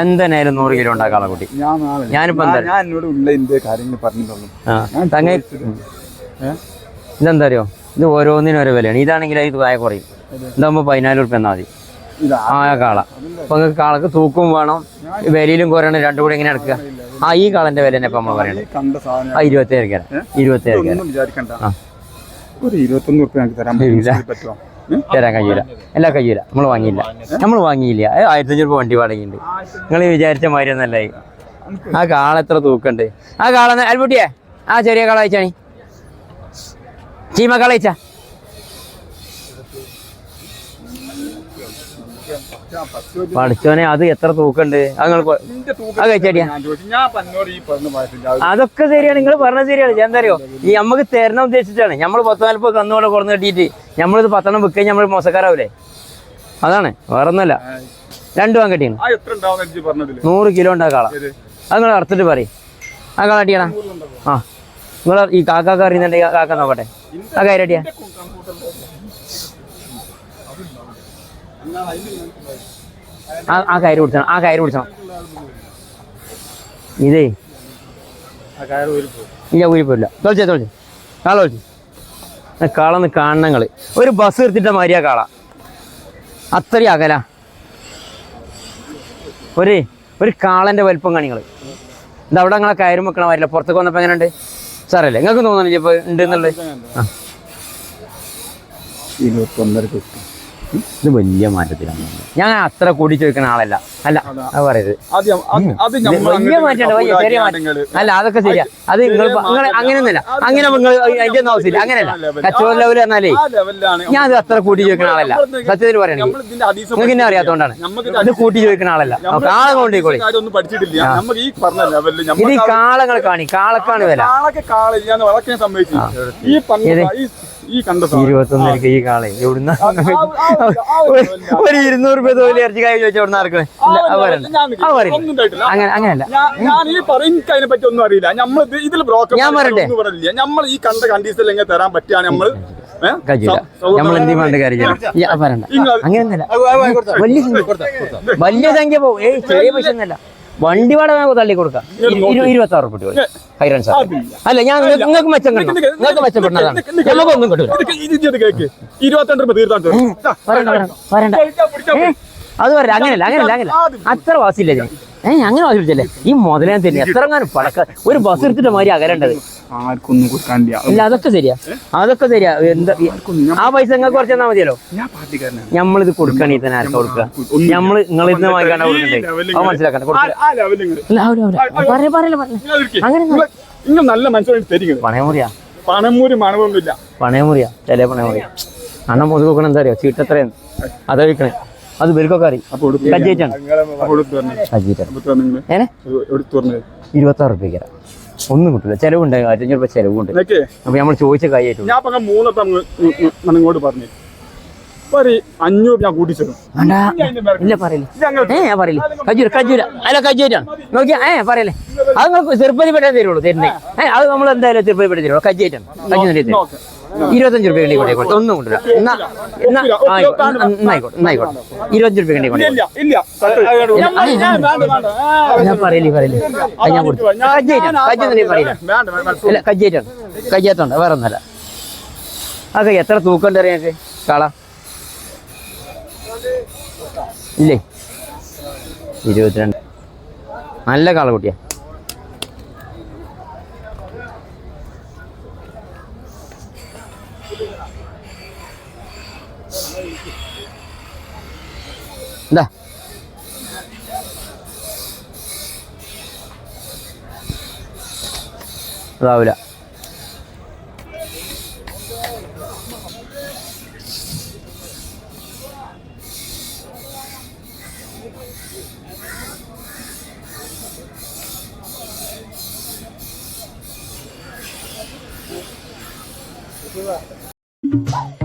എന്തായാലും നൂറ് കിലോ ഉണ്ടാക്കാളെ കുട്ടി. ഞാനിപ്പോ ഞാൻ- എന്താ- ഞാൻ എന്നോട് ഉള്ള എന്റെ കാര്യങ്ങൾ പറഞ്ഞിട്ടുള്ളൂ. ആ തങ്ങ ഇതെന്താ അറിയോ ഇത് ഓരോന്നിനും ഓരോ വിലയാണ്. ഇതാണെങ്കിൽ ഇത് വായ കുറയും. ഇതാകുമ്പോൾ പതിനാല് ഉറുപ്പ്യ എന്നാൽ മതി. ആ കാള. അപ്പൊ നിങ്ങൾക്ക് കാളക്ക് തൂക്കും വേണം. വിലയിലും കുറയണം. രണ്ടും കൂടി എങ്ങനെ എടുക്കുക ആ ഈ കാളന്റെ വില തന്നെ ഇപ്പൊ നമ്മൾ പറയണത്. ആ ഇരുപത്തേഴ് ഇരുപത്തേഴ് ഒരു ഇരുപത്തൊന്ന് റുപ്യ ഞങ്ങൾക്ക് തരാൻ. പറ്റുമോ? തരാൻ കഴിയൂല. എല്ലാ കഴിയൂല. നമ്മൾ വാങ്ങിയില്ല. നമ്മൾ വാങ്ങിയില്ല. ആയിരത്തി അഞ്ഞൂറ് രൂപ വണ്ടി വാടകയുണ്ട്. നിങ്ങൾ വിചാരിച്ച മാതിരി ഒന്നല്ല ആ കാള എത്ര തൂക്കണ്ട്. ആ കാള അൽബുട്ടിയെ. ആ ചെറിയ കാള അയച്ചാണി ചീമ കാള അയച്ചാ. പഠിച്ചോനെ അത് എത്ര തൂക്കണ്ട്? അതൊക്കെ ശരിയാണ്. നിങ്ങൾ പറഞ്ഞത് ശരിയാണ്. ഞാൻ എന്തറിയോ ഈ നമുക്ക് തരണം ഉദ്ദേശിച്ചാണ് നമ്മൾ പത്ത് നാൽപ്പത് കന്നുകൂടെ കുറഞ്ഞു കെട്ടിയിട്ട് നമ്മളിത് പത്തെണ്ണം വിൽക്കാൻ നമ്മൾ മോശക്കാരാവൂലേ? അതാണ്. വേറെ ഒന്നല്ല രണ്ടു പാൻ കെട്ടിയാണ്. നൂറ് കിലോ ഉണ്ടാക്കാളാ അത് നിങ്ങൾ അറുത്തിട്ട് പറയും. ആ കാട്ടിയണ? ആ. നിങ്ങൾ ഈ കാക്കാക്ക് അറിയുന്നുണ്ടെങ്കിൽ കാക്ക നോക്കട്ടെ. ആ കയറട്ടിയാ ആ കയറ് പിടിച്ചണം ആ കയറ് പിടിച്ചണം ഇതേ. ഇല്ല ഊരി പോയില്ല തോളിച്ചേ തോളിച്ചേ. കാള തോളിച്ചു. കാളന്ന് കളി ഒരു ബസ് എടുത്തിട്ട മാതിരിയാ കാള. അത്രയും അകല. ഒരു ഒരു കാളന്റെ വലിപ്പം കാണിങ്ങൾ ഇത് അവിടെ നിങ്ങളെ കയറും വെക്കണ മാതിരില്ല പുറത്തേക്ക് വന്നപ്പോൾ എങ്ങനെയുണ്ട്? സാറല്ലേ നിങ്ങൾക്ക് തോന്നുന്നില്ല ഇപ്പൊ ഉണ്ട് എന്നുള്ളത് ആ. ഇരുപത്തൊന്നര കിട്ടും ഇത് വലിയ മാറ്റത്തിലാണ്. ഞാൻ അത്ര കൂടി ചോദിക്കുന്ന ആളല്ല. അല്ല അത്. പറയരുത്. വലിയ മാറ്റമുണ്ട് ചെറിയ മാറ്റം. അല്ല അതൊക്കെ ശരിയാ. അത് നിങ്ങൾ അങ്ങനെ അങ്ങനെയൊന്നുമില്ല. അങ്ങനെ നിങ്ങൾ അതിന്റെ ഒന്നും ആവശ്യമില്ല അങ്ങനെയല്ല. കച്ചവട ലെവൽ പറഞ്ഞാലേ ഞാൻ അത് അത്ര കൂട്ടി ചോദിക്കുന്ന ആളല്ല. സത്യത്തിൽ പറയണെങ്കിൽ നിങ്ങൾക്ക് എന്നെ അറിയാത്തോണ്ടാണ്. അത് ഇത് കൂട്ടി ചോദിക്കുന്ന ആളല്ല. കാള കൊണ്ടേക്കോളി. ഇത് കാളങ്ങൾ കാണി കാളക്കാണ് വില. ഇരുപത്തൊന്നരക്ക് ഈ കാളെ എവിടുന്ന? ഒരു ഇരുന്നൂറ് രൂപ തോലി ഇറച്ചി കായ് ചോദിച്ചാൽ എവിടുന്ന. അങ്ങനെ അങ്ങനെയല്ല. ഞാൻ ഈ പറയും അതിനെ പറ്റി ഒന്നും അറിയില്ല. നമ്മൾ ഇതിൽ ബ്രോക്കർ ഞാൻ പറയട്ടെ? നമ്മൾ ഈ കണ്ട കണ്ടീഷനിൽ എങ്ങനെ തരാൻ പറ്റുകയാണ് നമ്മൾ. നമ്മൾ എന്ത് വേണ്ട കാര്യം പറയണ്ട നിങ്ങൾ- അങ്ങനെയൊന്നല്ല വലിയ സംഖ്യ. വലിയ സംഖ്യ പോകും ഏയ് ചെറിയ പൈസ ഒന്നല്ല വണ്ടി വാടക നമുക്ക് തള്ളി കൊടുക്കാം ഇരുപത്തി ആറ് റുപ്യ ഹൈറൻ സാർ അല്ല ഞാൻ നിങ്ങൾക്ക് മെച്ചം നിങ്ങൾക്ക് മെച്ചപ്പെടുന്നതാണ്. കിട്ടില്ല രൂപ പറയണ്ട പറയണ്ട ഏ, അത് വരണ്ട. അങ്ങനെയല്ല അങ്ങനെയല്ല അങ്ങനെയല്ല. അത്ര വാസിയില്ല ഇതിന്. ഏ അങ്ങനെ വാസിച്ചല്ലേ ഈ മുതലേ തന്നെ എത്ര എങ്ങാനും പടക്ക ഒരു ബസ് എടുത്തിട്ട് മാതിരി അകരേണ്ടത് ആർക്കൊന്നും ഇല്ല. അതൊക്കെ ശരിയാ. അതൊക്കെ ശരിയാ. എന്താ ആ പൈസ നിങ്ങൾക്ക് കുറച്ച് തന്നാ മതിയല്ലോ? നമ്മളിത് കൊടുക്കണേ തന്നെ ആർക്കാ കൊടുക്കുക? ഞമ്മൾ നിങ്ങൾ ഇന്ന് വാങ്ങിക്കാണ്ട കൊടുക്കണ്ടേ? അത് മനസ്സിലാക്കണ്ട. പറയ്, പറയല്ല. അങ്ങനെ നല്ല പണയമുറിയാ? പണമുറി മണമൊന്നുമില്ല പണയമുറിയാ? ചില പണയമുറിയാ അണ്ണൻ മുതുക നോക്കണം എന്താ അറിയോ? ചീട്ട് എത്രയാണ് അതാ ഇവർക്കൊക്കെ അറിയും കജ്ജേറ്റാണ്. ഏനെ? ഇരുപത്തി ആറ് റുപ്യക്ക് ഒന്നും കിട്ടില്ല ചെലവുണ്ട്. ആയിരത്തഞ്ഞൂറ് രൂപ ചെലവുണ്ട്. അപ്പൊ നമ്മൾ ചോദിച്ച കാര്യമായിട്ട് ഞാൻ മൂന്നത്തെ മണങ്ങോട് പറഞ്ഞു അഞ്ഞൂറ് ഞാൻ വേണ്ട. ഇല്ല പറയില്ല. ഏ ഞാൻ പറയില്ല. കജൂര കജൂര അല്ല കജൂരാണ് നോക്കിയാ ഏ പറയല്ലേ. അത് നിങ്ങൾക്ക് ചെറുപ്പതി പെട്ടേ തരുള്ളൂ തരുന്നേ. ഏ അത് നമ്മൾ എന്തായാലും ചെറുപ്പതി പെട്ടേ തരുള്ളൂ കജേറ്റാണ് കജു തരും ഇരുപത്തഞ്ച് രൂപ വേണ്ടി കൊണ്ടേ ഒന്നും കൊണ്ടില്ല എന്നാ എന്നാ ആയിക്കോട്ടെ എന്നായിക്കോട്ടെ ഇരുപത്തഞ്ച് രൂപ കൊണ്ടേ ഇല്ല ഞാൻ- പറയില്ലേ പറയില്ലേ. അത് ഞാൻ കൊടുത്തു. കജ്ജേറ്റാണ് പറയില്ല. ഇല്ല കജ്ജേറ്റാണ് കജ്ജേറ്റുണ്ട് വേറെ ഒന്നല്ല അതൊക്കെ എത്ര തൂക്കം അറിയാം ഞങ്ങൾക്ക് കാള. ഇല്ലേ? ഇരുപത്തിരണ്ട്. നല്ല കാള കുട്ടിയാ. എന്താ Bye.